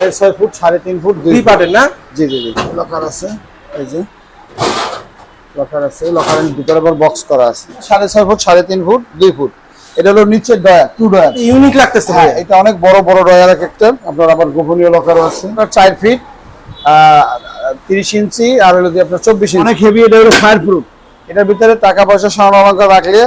ছয় ফুট সাড়ে তিন ফুট দুই। পার্টের না? জি জি জি। লকার আছে এই যে। লকার আছে লকারের ভিতরে আবার বক্স করা আছে। সাড়ে ছয় ফুট সাড়ে তিন ফুট দুই ফুট। এটা হলো নিচের ডয়ার টু ডয়ার ইউনিক লাগতেছে হ্যাঁ এটা অনেক বড় বড় ডয়ার এক একটা। আপনার আবার গোপনীয় লকারও আছে। চার ফিট তিরিশ ইঞ্চি আর হলো দিয়ে আপনার চব্বিশ ইঞ্চি। অনেক হেভি এটা হলো ফায়ার প্রুফ এটার ভিতরে টাকা পয়সা স্বর্ণ অলঙ্কার রাখলে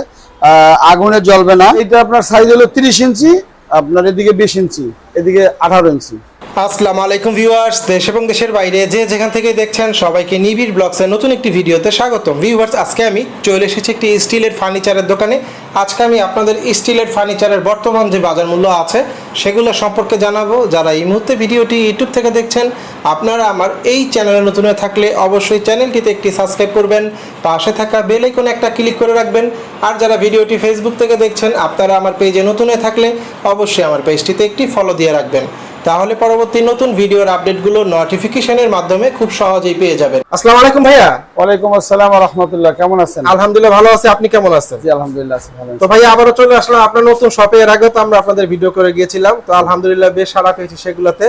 আগুনে জ্বলবে না। এটা আপনার সাইজ হলো তিরিশ ইঞ্চি। আপনার এদিকে বিশ ইঞ্চি এদিকে আঠারো ইঞ্চি। আসসালামু আলাইকুম ভিউয়ার্স, দেশ এবং দেশের বাইরে যে যেখান থেকে দেখছেন সবাইকে নিবিড় ব্লগসের নতুন একটি ভিডিওতে স্বাগতম। ভিউয়ার্স, আজকে আমি চলে এসেছি একটি স্টিলের ফার্নিচারের দোকানে। আজকে আমি আপনাদের স্টিলের ফার্নিচারের বর্তমান যে বাজার মূল্য আছে, সেগুলো সম্পর্কে জানাব। যারা এই মুহূর্তে ভিডিওটি ইউটিউব থেকে দেখছেন, আপনারা আমার এই চ্যানেলে নতুন হয়ে থাকলে অবশ্যই চ্যানেলটিতে একটি সাবস্ক্রাইব করবেন, পাশে থাকা বেল আইকনে একটা ক্লিক করে রাখবেন। আর যারা ভিডিওটি ফেসবুক থেকে দেখছেন, আপনারা আমার পেজে নতুন হয়ে থাকলে অবশ্যই আমার পেজটিতে একটি ফলো দিয়ে রাখবেন। তাহলে পরবর্তী নতুন ভিডিওর আপডেটগুলো নোটিফিকেশনের মাধ্যমে খুব সহজেই পেয়ে যাবেন। আসসালামু আলাইকুম ভাইয়া। ওয়ালাইকুম আসসালাম রহমতুল্লাহ কেমন আছেন? আলহামদুলিল্লাহ ভালো আছে আপনি কেমন আছেন? জি আলহামদুলিল্লাহ আছি ভালো তো ভাইয়া আবারও চলে আসলাম আপনার নতুন শপে এর আগেও তো আমরা আপনাদের ভিডিও করে গিয়েছিলাম তো আলহামদুলিল্লাহ বেশ সাড়া পেয়েছি সেগুলোতে।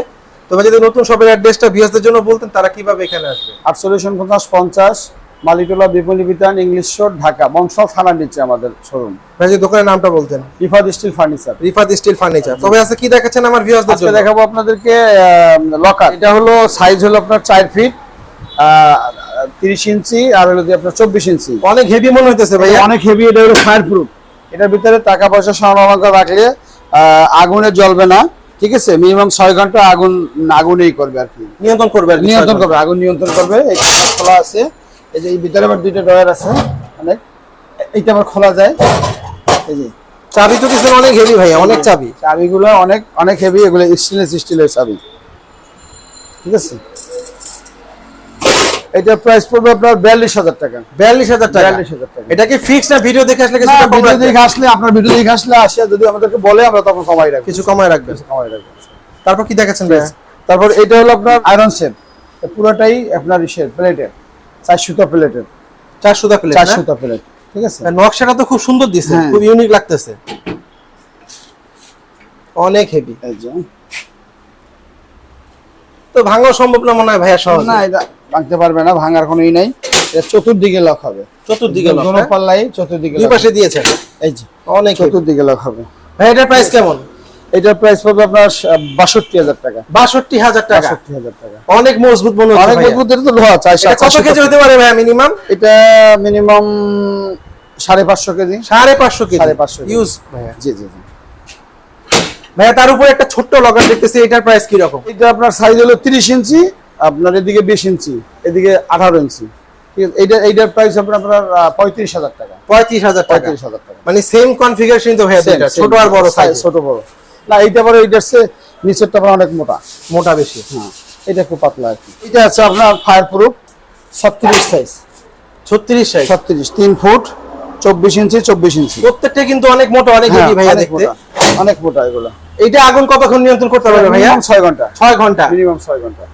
তো ভাই যদি নতুন শপের অ্যাড্রেসটা ভিউয়ারদের জন্য বলতেন তারা কীভাবে এখানে আসবে? আটচল্লিশ পঞ্চাশ পঞ্চাশ মালিটোলা বিপণী বিতান ইংলিশ শোর ঢাকা। বংশ থানার নিচে আমাদের শোরুম ভাই দোকানের নামটা বলতেন। Ifad steel furniture. Rifat steel furniture. তবে আছে কি দেখাচ্ছেন আমার ভিউয়ারদের আজকে জন্য? দেখাবো আপনাদেরকে লকার এটা হলো সাইজ হলো আপনার চার ফিট তিরিশ ইঞ্চি আর হলো দিয়ে আপনার চব্বিশ ইঞ্চি। অনেক হেভি মনে হইতেছে ভাই অনেক হেভি এটা হলো ফায়ার প্রুফ এটার ভিতরে টাকা পয়সা স্বর্ণ অলঙ্কার রাখলে আগুনে জ্বলবে না। ঠিক আছে? মিনিমাম ছয় ঘণ্টা আগুন আগুনেই করবে আর কি। নিয়ন্ত্রণ করবে নিয়ন্ত্রণ করবে আগুন নিয়ন্ত্রণ করবে। খোলা আছে। এই যে এই ভিতরে আবার দুইটা ডয়ার আছে অনেক। এইটা আবার খোলা যায়। এই যে চাবি তো কিছু অনেক হেভি ভাইয়া অনেক চাবি। চাবিগুলো অনেক অনেক হেভি এগুলো স্টেনলেস স্টিলের চাবি। ঠিক আছে? এটা প্রাইস পড়বে আপনার বিয়াল্লিশ হাজার টাকা। বিয়াল্লিশ হাজার টাকা। বিয়াল্লিশ হাজার টাকা। এটা কি ফিক্স না ভিডিও দেখে আসলে কিছু ভিডিও দেখে আসলে আপনার ভিডিও দেখে আসলে আসে যদি আমাদেরকে বলে আমরা তখন কমাই রাখব। কিছু কমায় রাখবেন। কমাই রাখব। তারপর কি দেখাচ্ছেন ভাইয়া? তারপর এটা হলো আপনার আয়রন সেট পুরোটাই আপনার ইসের প্লেটের চার সুতা প্লেটের চার সুতা প্লেট চার সুতা প্লেট ঠিক আছে? নকশাটা তো খুব সুন্দর দিছে হ্যাঁ। খুব ইউনিক লাগতেছে। অনেক হেভি তো ভাঙাও সম্ভব না মনে হয় ভাইয়া সহজ? না এটা ভাঙতে পারবে না ভাঙার কোনো ই নাই। এটা চতুর্দিকে লক হবে। চতুর্দিকে lock, দোনো হ্যাঁ? পাল্লাই চতুর্দিকে দুই পাশে দিয়েছেন। এই যে অনেক চতুর্দিকে লক হবে। ভাই এটার প্রাইস কেমন? এটার প্রাইস পড়বে আপনার বাষট্টি হাজার টাকা। বাষট্টি হাজার টাকা। বাষট্টি হাজার টাকা। অনেক মজবুত মনে অনেক মজবুত এটা তো লোহা চাই কত কেজি হতে পারে ভাইয়া মিনিমাম এটা মিনিমাম সাড়ে পাঁচশো কেজি। সাড়ে পাঁচশো কেজি। সাড়ে পাঁচশো ইউজ জি জি জি। ভাইয়া তার উপরে একটা ছোট্ট দেখতেছি এটার প্রাইস কি রকম এটা আপনার সাইজ হলো তিরিশ ইঞ্চি আপনার এদিকে বিশ ইঞ্চি এদিকে আঠারো ইঞ্চি। এইটা এইটার প্রাইস আপনার আপনার পঁয়ত্রিশ হাজার টাকা। পঁয়ত্রিশ হাজার টাকা। পঁয়ত্রিশ হাজার টাকা। মানে সেম কনফিগারেশন তো ভাইয়া ছোট আর বড় সাইজ ছোট বড়। না এইটা পরে এইটার চেয়ে নিচেরটা অনেক মোটা। মোটা বেশি হ্যাঁ। এটা একটু পাতলা আর কি। এটা আছে আপনার ফায়ার প্রুফ ছত্রিশ সাইজ ছত্রিশ সাইজ ছত্রিশ তিন ফুট চব্বিশ ইঞ্চি চব্বিশ ইঞ্চি। প্রত্যেকটা কিন্তু অনেক মোটা অনেক হ্যাঁ, হেভি ভাইয়া অনেক দেখতে। অনেক মোটা এগুলো। এইটা আগুন কতক্ষণ নিয়ন্ত্রণ করতে পারবে ভাইয়া? ছয় ঘণ্টা। ছয় ঘণ্টা। মিনিমাম ছয় ঘণ্টা।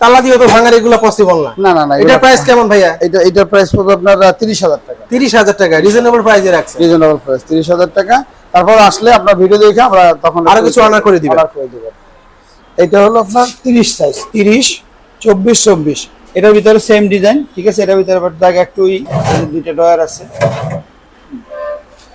তালা দিয়ে তো ভাঙার এগুলো পসিবল না। না না না এটার প্রাইস কেমন ভাইয়া? এটা এটার প্রাইস পড়বে আপনার তিরিশ হাজার টাকা। তিরিশ হাজার টাকা রিজনেবল প্রাইসে রাখছে রিজনেবল প্রাইস তিরিশ হাজার টাকা। তারপর আসলে আপনার ভিডিও দেখে আমরা তখন আরও কিছু order করে দিবেন। Order করে দিবেন এটা হলো আপনার তিরিশ সাইজ তিরিশ চব্বিশ চব্বিশ। এটার ভিতরে সেম ডিজাইন ঠিক আছে? এটার ভিতরে আবার দাগ একটু দুইটা ডয়ার আছে।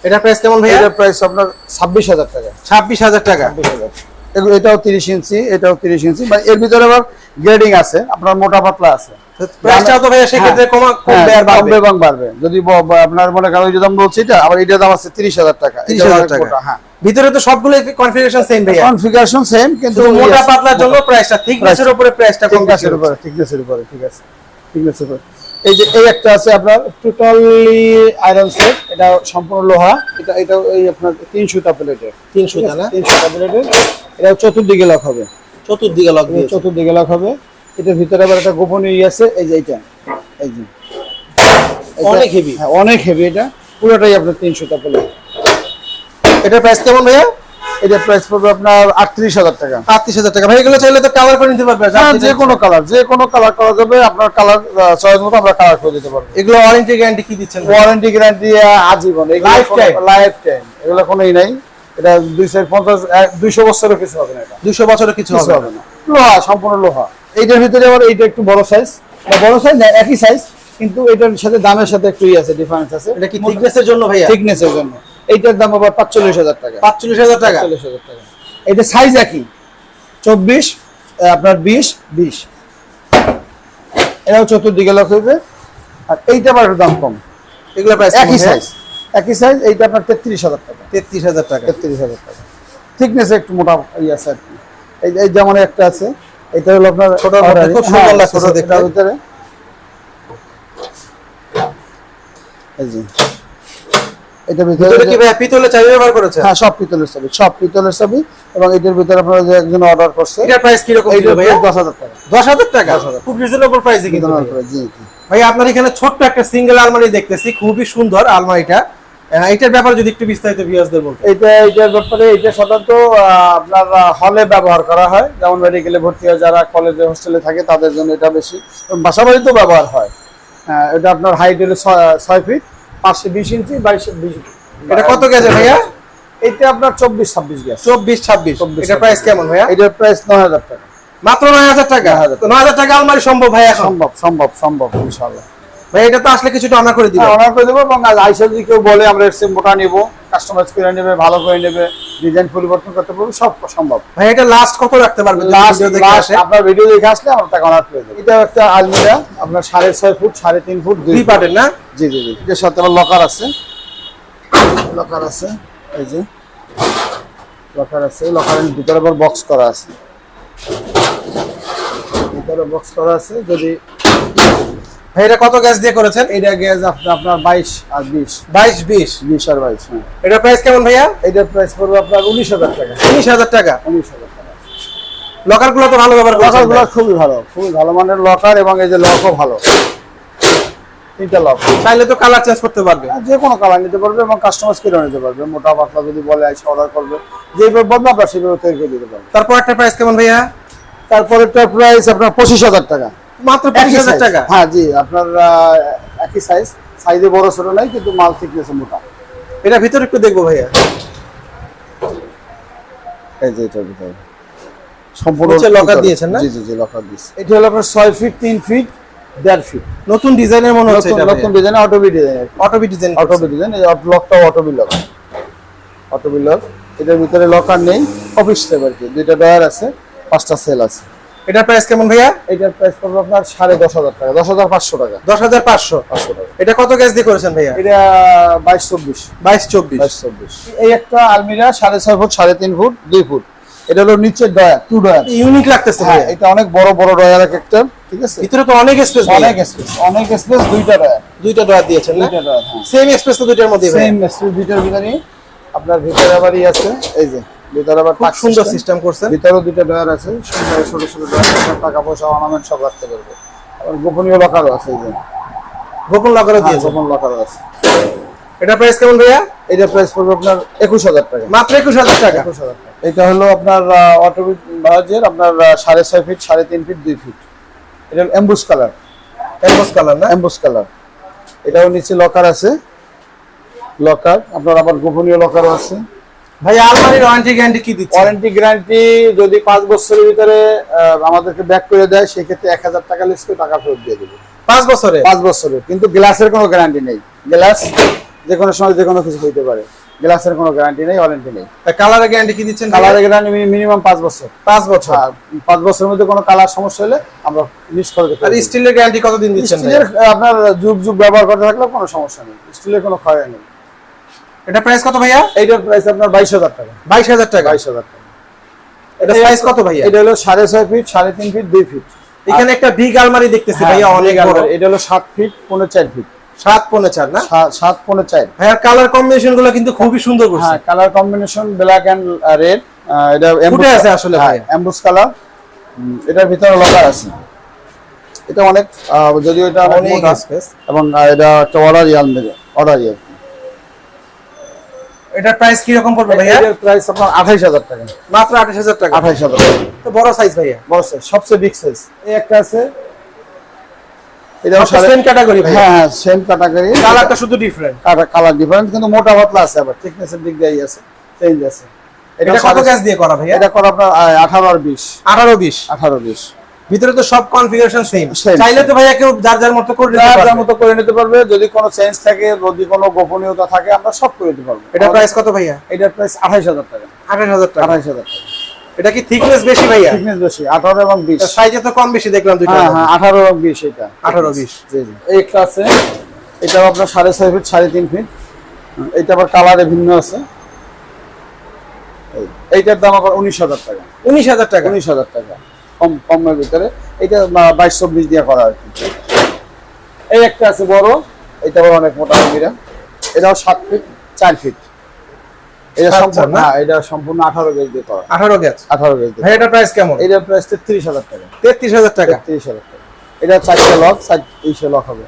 এটার প্রাইস কেমন ভাইয়া? এটার প্রাইস আপনার ছাব্বিশ হাজার টাকা। ছাব্বিশ হাজার টাকা। ছাব্বিশ হাজার। এগুলো এটাও তিরিশ ইঞ্চি এটাও তিরিশ ইঞ্চি মানে এর ভিতরে আবার গ্রেডিং আছে আপনার মোটা পাতলা আছে। ভাইয়া সেক্ষেত্রে কমবে হ্যাঁ, বাড়বে। কমবে এবং বাড়বে। যদি ব- ব- আপনার মনে করেন যে দাম বলছি এটা আবার এটার দাম আছে তিরিশ হাজার টাকা। তিরিশ হাজার টাকা। হ্যাঁ। ভিতরে তো সবগুলো কনফিগারেশন সেম কনফিগারেশন সেম কিন্তু মোটা পাতলার জন্য প্রাইসটা থিকনেসের উপরে প্রাইসটা কম। উপরে থিকনেসের উপরে ঠিক আছে। থিকনেসের উপরে। এই যে এই একটা আছে আপনার টোটালি আয়রন সেট এটা সম্পূর্ণ লোহা এটা এটা এই আপনার তিন সুতা প্লেটের তিন সুতা না? তিন সুতা প্লেটের এটা চতুর্দিকে লক হবে। চতুর্দিকে লক চতুর্দিকে লক হবে। এটার ভিতরে আবার একটা গোপনীয় ই আছে এই যে এইটা এই যে। অনেক হেভি হ্যাঁ অনেক হেভি এটা। পুরোটাই আপনার তিন সুতা প্লেট এটার প্রাইস কেমন ভাইয়া? এটার প্রাইস পড়বে আপনার আটত্রিশ হাজার টাকা। আটত্রিশ হাজার টাকা। ভাই এগুলো চাইলে তো কালার করে নিতে পারবে। যে কোনো কালার যে কোনো কালার করা যাবে আপনার কালার চয়েস মতো আমরা কালার করে দিতে পারব। এগুলো ওয়ারেন্টি গ্যারান্টি কি দিচ্ছেন ওয়ারেন্টি গ্যারান্টি আজীবন। Lifetime? লাইফ টাইম এগুলো কোনোই নাই। এটা দুই সাইড পঞ্চাশ দুইশো বছরের কিছু হবে না এটা। দুশো বছরের কিছু হবে না। লোহা সম্পূর্ণ লোহা। এইটার ভিতরে আবার এইটা একটু বড় সাইজ বড় সাইজ না একই সাইজ কিন্তু এটার সাথে দামের সাথে একটু ই আছে ডিফারেন্স আছে। এটা কি থিকনেসের জন্য ভাইয়া? থিকনেসের জন্য। এইটার দাম আবার পাঁচচল্লিশ হাজার টাকা। পাঁচচল্লিশ হাজার টাকা? চল্লিশ হাজার টাকা। এটা সাইজ একই। চব্বিশ আপনার বিশ বিশ। এটাও চতুর্দিকে লক হইবে। আর এইটা আবার দাম কম। এগুলো প্রাইস একই সাইজ একই সাইজ এইটা আপনার তেত্রিশ হাজার টাকা। তেত্রিশ হাজার টাকা। তেত্রিশ হাজার টাকা। থিকনেস একটু মোটা ই আছে আর কি। এই এই যেমন একটা আছে এটা হলো আপনার মধ্যে খুব সুন্দর হ্যাঁ, ছোট- দেখতে। ভিতরে। এই যে এটা ভিতরে ভিতরে কি ভাইয়া পিতলে চাবি ব্যবহার করেছে হ্যাঁ সব পিতলের ছবি সব পিতলের ছবি এবং এটার ভিতরে আপনারা যে একজন অর্ডার করছে এটার প্রাইস কীরকম ছিল এইটার ভাইয়া? টাকা। দশ হাজার টাকা? খুব রিজনেবল প্রাইসে কিন্তু বিতরণ ভাইয়া। করে, জি জি। ভাই আপনার এখানে ছোট্ট একটা সিঙ্গেল আলমারি দেখতেছি খুবই সুন্দর আলমারিটা। এটার ব্যাপারে যদি একটু বিস্তারিত ভিউয়ারদের বলতে এটা এটার ব্যাপারে এটা সাধারণত আপনার হলে ব্যবহার করা হয়। যেমন মেডিকেলে ভর্তি হয় যারা কলেজে হোস্টেলে থাকে তাদের জন্য এটা বেশি বাসা বাড়িতেও ব্যবহার হয়। এটা আপনার হাইট হলো ছয় ফিট পাঁচশো বিশ ইঞ্চি বাইশ বিশ এটা কত গেছে ভাইয়া? এটা আপনার চব্বিশ ছাব্বিশ গেছে। চব্বিশ ছাব্বিশ। 24, এটার প্রাইস কেমন ভাইয়া? এটার প্রাইস নয় হাজার টাকা। মাত্র নয় হাজার টাকা? 9,000 তো নয় হাজার টাকা আলমারি সম্ভব ভাইয়া সম্ভব সম্ভব সম্ভব ইনশাল্লাহ ভাই এটা তো আসলে কিছুটা আমরা করে দিব হ্যাঁ অর্ডার করে দেবো এবং আইসা যদি কেউ বলে আমরা এর মোটা নেব কাস্টমাইজ করে নেবে ভালো করে নেবে ডিজাইন পরিবর্তন করতে পারবে সব সম্ভব। ভাই এটা লাস্ট কত রাখতে পারবে? লাস্ট দেখে? আপনার ভিডিও দেখে আসলে আমরা তাকে অনার করে দেবো। এটা একটা আলমিরা আপনার সাড়ে ছয় ফুট সাড়ে তিন ফুট দুই পার্টের না? জি জি জি। এটার সাথে আবার লকার আছে। লকার আছে এই যে। লকার আছে লকারের ভিতরে আবার বক্স করা আছে। ভিতরে বক্স করা আছে যদি এটা কত গ্যাস দিয়ে করেছেন? এটা গ্যাস আপনার আপনার বাইশ আর বিশ। বাইশ বিশ? বিশ আর বাইশ হ্যাঁ। এটার প্রাইস কেমন ভাইয়া? এটার প্রাইস পড়বে আপনার উনিশ হাজার টাকা। উনিশ হাজার টাকা? উনিশ হাজার টাকা। লকারগুলো তো ভালো ব্যবহার লকারগুলো খুবই ভালো খুবই ভালো মানের লকার এবং এই যে লকও ভালো। তিনটা লক। চাইলে তো কালার চেঞ্জ করতে পারবে। যে কোনো কালার নিতে পারবে এবং কাস্টমাইজ করে নিতে পারবে। মোটা পাতলা যদি বলে এসে অর্ডার করবে যেভাবে বলব আমরা সেভাবে তৈরি করে দিতে পারব তারপর একটা প্রাইস কেমন ভাইয়া? তারপরেরটার প্রাইস আপনার পঁচিশ হাজার টাকা। মাত্র পঁচিশ একই হাজার size। টাকা? হ্যাঁ জি আপনার একই সাইজ সাইজে বড় ছোট নাই কিন্তু মাল থিকনেস মোটা। এটা ভিতরে একটু দেখব ভাইয়া। এই যে এটার ভিতরে। সম্পূর্ণ locker দিয়েছেন না? জি জি জি লকার দিয়েছে। এটা হলো আপনার ছয় ফিট তিন ফিট দেড় ফিট নতুন ডিজাইনের মনে হচ্ছে এটা নতুন design Otobi design Otobi design Otobi design এই লকটা অটোবি লক অটোবি লক এটার ভিতরে লকার নেই। অফিস স্টেপ আর কি। দুইটা ডয়ার আছে পাঁচটা সেল আছে। এটার প্রাইস কেমন ভাইয়া? এটার প্রাইস পড়বে আপনার সাড়ে দশ হাজার টাকা দশ হাজার পাঁচশো টাকা। দশ হাজার পাঁচশো? পাঁচশো টাকা। এটা কত গ্যাস দিয়ে করেছেন ভাইয়া? এটা বাইশ চব্বিশ। বাইশ চব্বিশ। বাইশ চব্বিশ। এই একটা আলমিরা সাড়ে ছয় ফুট সাড়ে তিন ফুট দুই ফুট। এটা হলো নিচের ডয়ার টু ডয়ার ইউনিক লাগতেছে হ্যাঁ ভাইয়া। এটা অনেক বড় বড় ডয়ার এক একটা ঠিক আছে? ভিতরে তো অনেক স্পেস অনেক স্পেস অনেক স্পেস দুইটা ডয়ার দুইটা ডয়ার দিয়েছেন না? দুইটা ডয়ার সেম স্পেস তো দুইটার মধ্যে সেম স্পেস দুইটার ভিতরে আপনার ভিতরে আবারই আছে এই যে। ভিতরে আবার খুব সুন্দর সিস্টেম করছেন। ভিতরেও দুইটা ডয়ার আছে সুন্দর ছোট ছোট ডয়ার টাকা পয়সা অর্নামেন্ট সব রাখতে পারবে। আবার গোপনীয় লকারও আছে এই যে। গোপন লকারও হ্যাঁ, দিয়েছেন? গোপন লকারও আছে। এটা প্রাইস কেমন ভাইয়া? এটা প্রাইস পড়বে আপনার একুশ হাজার টাকা। মাত্র একুশ হাজার টাকা? একুশ হাজার টাকা। এটা হলো আপনার অটোবিট বাজাজের আপনার সাড়ে ছয় ফিট সাড়ে তিন ফিট দুই ফিট এটা এম্বুস কালার এমবস কালার না? এম্বুস কালার এটাও নিচে লকার আছে। লকার আপনার আবার গোপনীয় লকারও আছে। ভাই আলমারির ওয়ারেন্টি গ্যারান্টি কি দিচ্ছে ওয়ারেন্টি গ্যারান্টি যদি পাঁচ বছরের ভিতরে আমাদেরকে ব্যাক করে দেয় সেক্ষেত্রে এক হাজার টাকা লিস্ট করে টাকা ফেরত দিয়ে দেবে। পাঁচ বছরে? পাঁচ বছরের কিন্তু গ্লাসের কোনো গ্যারান্টি নেই। গ্লাস যে কোনো সময় যে কোনো কিছু হইতে পারে। গ্লাসের কোনো গ্যারান্টি নেই ওয়ারেন্টি নেই। কালারের গ্যারান্টি কি দিচ্ছেন কালারের গ্যারান্টি মিনিমাম পাঁচ বছর। পাঁচ বছর? আর পাঁচ বছরের মধ্যে কোনো কালার সমস্যা হলে আমরা লিস্ট করে আর স্টিলের গ্যারান্টি কতদিন দিচ্ছেন স্টিলের আপনার যুগ যুগ ব্যবহার করতে থাকলে কোনো সমস্যা নেই। স্টিলের কোনো ক্ষয় নেই। এটা প্রাইস কত ভাইয়া? এইটার প্রাইস আপনার বাইশ হাজার টাকা। বাইশ হাজার টাকা। বাইশ হাজার টাকা। এটা সাইজ কত ভাইয়া? এটা হলো সাড়ে ছয় ফিট সাড়ে তিন ফিট দুই ফিট এখানে একটা বিগ আলমারি দেখতেছি ভাইয়া অনেক বড়। এটা হলো সাত ফিট পনেরো চার ফিট সাত পনেরো চার না? সাত পনেরো চার। ভাইয়ার কালার কম্বিনেশনগুলো কিন্তু খুবই সুন্দর করছে। হ্যাঁ colour combination black and red এটা ফুটে আছে আসলে ভাই। এমবুস কালার এটার ভিতরে লকার আছে। এটা অনেক যদিও এটা অনেক স্পেস এবং এটা একটা অর্ডার ইয়াল অর্ডার ইয়াল এটার প্রাইস কি রকম পড়বে ভাইয়া? এটার প্রাইস আপনার আঠাইশ হাজার টাকা। মাত্র আঠাশ হাজার টাকা? আঠাইশ হাজার টাকা। তো বড় সাইজ ভাইয়া। বড় size, সবচেয়ে বিগ সাইজ এই একটা আছে। এটা সেম ক্যাটাগরি হ্যাঁ হ্যাঁ সেম ক্যাটাগরি কালারটা শুধু ডিফারেন্ট কালার ডিফারেন্স কিন্তু মোটা পাতলা আছে আবার। থিকনেসের দিক দিয়ে আছে। চেঞ্জ আছে। এটা কত গ্যাস দিয়ে করা ভাইয়া? এটা করা আপনার আঠারো আর বিশ। আঠারো বিশ। আঠারো বিশ। ভিতরে তো সব কনফিগারেশন সেম চাইলে তো ভাইয়া কেউ যার যার মতো করে নিতে পারবে। যার মতো করে নিতে পারবে যদি কোনো চেঞ্জ থাকে যদি কোনো গোপনীয়তা থাকে আমরা সব করে দিতে পারব। এটা প্রাইস কত ভাইয়া? এটার প্রাইস আঠাইশ হাজার টাকা। আঠাশ হাজার টাকা। আঠাইশ হাজার টাকা। এটা কি থিকনেস বেশি ভাইয়া? থিকনেস বেশি আঠারো এবং বিশ। সাইজে তো কম বেশি দেখলাম দুইটা। হ্যাঁ হ্যাঁ আঠারো এবং বিশ এটা। 18 20 জি জি। এই একটা আছে এটাও আপনার সাড়ে ছয় ফিট সাড়ে তিন ফিট এটা আবার কালারে ভিন্ন আছে। এইটার দাম আবার উনিশ হাজার টাকা। উনিশ হাজার টাকা। উনিশ হাজার টাকা। কম কমের ভিতরে। এটা বাইশ চব্বিশ দিয়ে করা আর কি। এই একটা আছে বড় এটা অনেক মোটা গভীরা এটাও সাত ফিট চার ফিট। এটা সম্পূর্ণ না? হ্যাঁ এটা সম্পূর্ণ গেজ দিয়ে করা। গেজ? ভাই এটা প্রাইস কেমন? এটার প্রাইস তেত্রিশ হাজার টাকা। তেত্রিশ হাজার টাকা? তেত্রিশ হাজার টাকা। এটা লক লক হবে।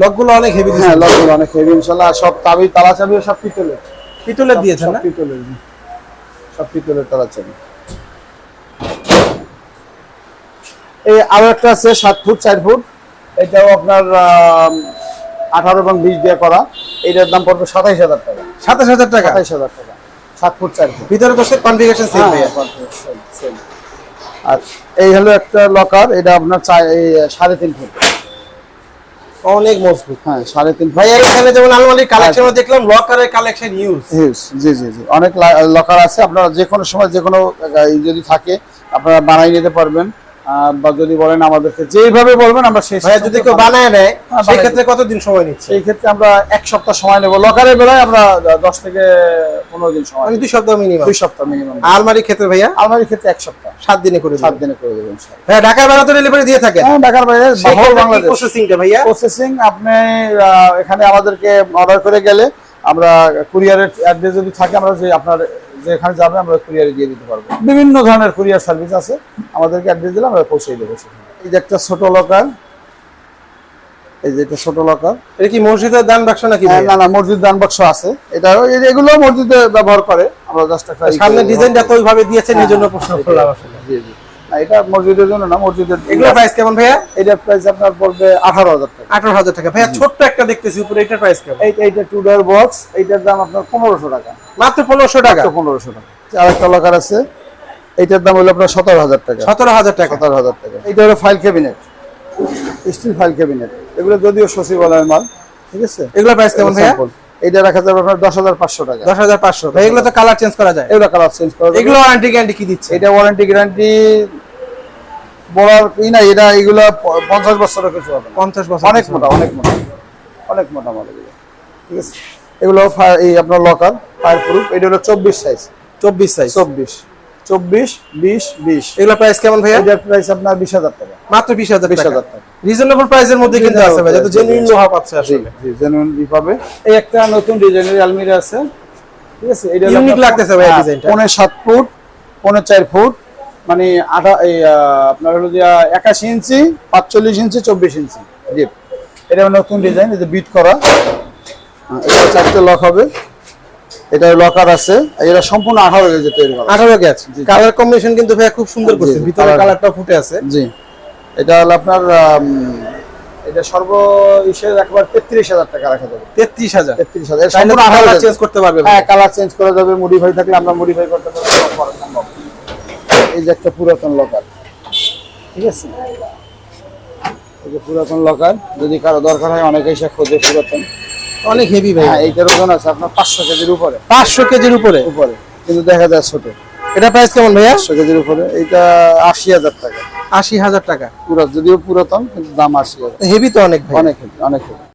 লকগুলো অনেক হেভি হ্যাঁ লকগুলো অনেক হেভি ইনশাল্লাহ। আর সব তাবি তালা চাবি সব পিতলের। পিতলের দিয়েছেন না? পিতলের। সব পিতলের তালা চাবি। এই আরও একটা আছে সাত ফুট চার ফুট। এটাও আপনার আঠারো এবং বিশ দিয়ে করা। এটার দাম পড়বে সাতাইশ হাজার টাকা। সাতাশ হাজার টাকা? সাতাইশ হাজার টাকা। সাত ফুট চার ফুট। ভিতরে তো সে কনফিগারেশন সেম. আর এই হলো একটা লকার এটা আপনার সাড়ে তিন ফুট। অনেক মজবুত। হ্যাঁ সাড়ে তিন ভাইয়া এখানে যেমন আলমারির কালেকশন দেখলাম লকারের কালেকশন ইউজ Yes, জি জি জি। অনেক লকার আছে আপনারা যে কোনো সময় যে কোনো যদি থাকে আপনারা বানাই নিতে পারবেন। বা যদি বলেন আমাদেরকে যেইভাবে বলবেন আমরা সেই ভাইয়া যদি কেউ বানায় নেয় হ্যাঁ, সেই ক্ষেত্রে কতদিন সময় নিচ্ছে? সেই ক্ষেত্রে আমরা এক সপ্তাহ সময় নেব। লকারের বেলায় আমরা দশ থেকে পনেরো দিন সময় মানে দুই সপ্তাহ মিনিমাম দুই সপ্তাহ মিনিমাম আলমারির ক্ষেত্রে ভাইয়া? আলমারির ক্ষেত্রে এক সপ্তাহ। সাত দিনে করে সাত দিনে করে দেবেন ভাইয়া ঢাকার বেলা তো ডেলিভারি দিয়ে থাকে হ্যাঁ ঢাকার বাইরে বাংলাদেশ। প্রসেসিংটা ভাইয়া? প্রসেসিং আপনি এখানে আমাদেরকে অর্ডার করে গেলে আমরা কুরিয়ারের অ্যাড্রেস যদি থাকে আমরা যে আপনার যেখানে যাবে আমরা কুরিয়ারে দিয়ে দিতে পারব। বিভিন্ন ধরনের কুরিয়ার সার্ভিস আছে আমাদেরকে অ্যাড্রেস দিলে আমরা পৌঁছে দেবো সেখানে। এই যে একটা ছোট লকার এই যে একটা ছোট লকার এটা কি মসজিদের দান বাক্স নাকি হ্যাঁ, না না মসজিদ দান বাক্স আছে। এটা এগুলো মসজিদে ব্যবহার করে। আমরা জাস্ট একটা সামনে ডিজাইনটা তো ওইভাবে দিয়েছেন এই জন্য প্রশ্ন হ্যাঁ, করলাম আসলে। জি জি। এটা মসজিদের জন্য না মসজিদের এগুলো প্রাইস কেমন ভাইয়া? এটার প্রাইস আপনার পড়বে আঠারো হাজার টাকা। আঠারো হাজার টাকা। ভাইয়া ছোট্ট একটা দেখতেছি উপরে এটার প্রাইস কেমন? এইটা টু ডোর বক্স এইটার দাম আপনার পনেরোশো টাকা। মাত্র পনেরোশো টাকা? পনেরোশো টাকা। লকার আছে এইটার দাম হলো আপনার সতেরো হাজার টাকা। সতেরো হাজার টাকা। সতেরো হাজার টাকা। এইটা হলো file cabinet steel file cabinet এগুলো যদিও সচিবালয়ের মাল ঠিক আছে? এগুলো প্রাইস কেমন ভাইয়া? এইটা রাখা যাবে আপনার দশ হাজার পাঁচশো টাকা। দশ হাজার পাঁচশো ভাই এগুলো তো কালার চেঞ্জ করা যায়। এগুলো কালার চেঞ্জ করা যায় এগুলো ওয়ারেন্টি গ্যারান্টি কি দিচ্ছে? এটা ওয়ারেন্টি গ্যারান্টি বলার ই না এটা এগুলো পঞ্চাশ বছরের কিছু হবে পঞ্চাশ বছর অনেক মোটা অনেক মোটা। অনেক মোটা মাল এগুলো। ঠিক আছে? এগুলো এই আপনার লকার ফায়ার প্রুফ এটা হলো চব্বিশ সাইজ চব্বিশ সাইজ চব্বিশ। চব্বিশ বিশ বিশ। এগুলো প্রাইস কেমন ভাইয়া? এটার প্রাইস আপনার বিশ হাজার টাকা। মাত্র বিশ হাজার বিশ হাজার টাকা। রিজনেবল প্রাইসের মধ্যে কিন্তু আছে ভাই যাতে জেনুইন লোহা পাচ্ছে আসলে। জি জেনুইন পাবে। এই একটা নতুন ডিজাইনের আলমিরা আছে। ঠিক আছে? এটা লাগতেছে ভাই হ্যাঁ, ডিজাইনটা। পৌনে সাত ফুট পৌনে চার ফুট মানে আঠা এই আপনার হলো যে একাশি ইঞ্চি পাঁচচল্লিশ ইঞ্চি চব্বিশ ইঞ্চি। এটা নতুন ডিজাইন যে বিট করা। হ্যাঁ, এটা চারটে লক হবে। এটা লকার আছে এটা সম্পূর্ণ আঠারো গেজে তৈরি করা আঠারো গ্যাস কালার কম্বিনেশন কিন্তু ভাইয়া খুব সুন্দর করছে ভিতরে কালারটা ফুটে আছে। জি। এটা হলো আপনার এটা সর্ব ইসের একবার তেত্রিশ হাজার টাকা রাখা যাবে। তেত্রিশ হাজার। তেত্রিশ হাজার চাইলে সম্পূর্ণ আঠারো কালার গেজ। চেঞ্জ করতে পারবে হ্যাঁ ভাই। কালার চেঞ্জ করা যাবে মডিফাই থাকলে আমরা মডিফাই করতে পারব এই যে একটা পুরাতন লকার ঠিক আছে? এই যে পুরাতন লকার যদি কারও দরকার হয় অনেকে এসে খোঁজে পুরাতন। অনেক হেভি ভাই। হ্যাঁ এইটার ওজন আছে আপনার পাঁচশো কেজির উপরে। পাঁচশো কেজির উপরে? উপরে। কিন্তু দেখা যায় ছোট। এটা প্রাইস কেমন ভাইয়া? পাঁচশো কেজির উপরে। এইটা আশি হাজার টাকা। আশি হাজার টাকা। পুরা যদিও পুরাতন কিন্তু দাম আশি হাজার। হেভি তো অনেক অনেক অনেক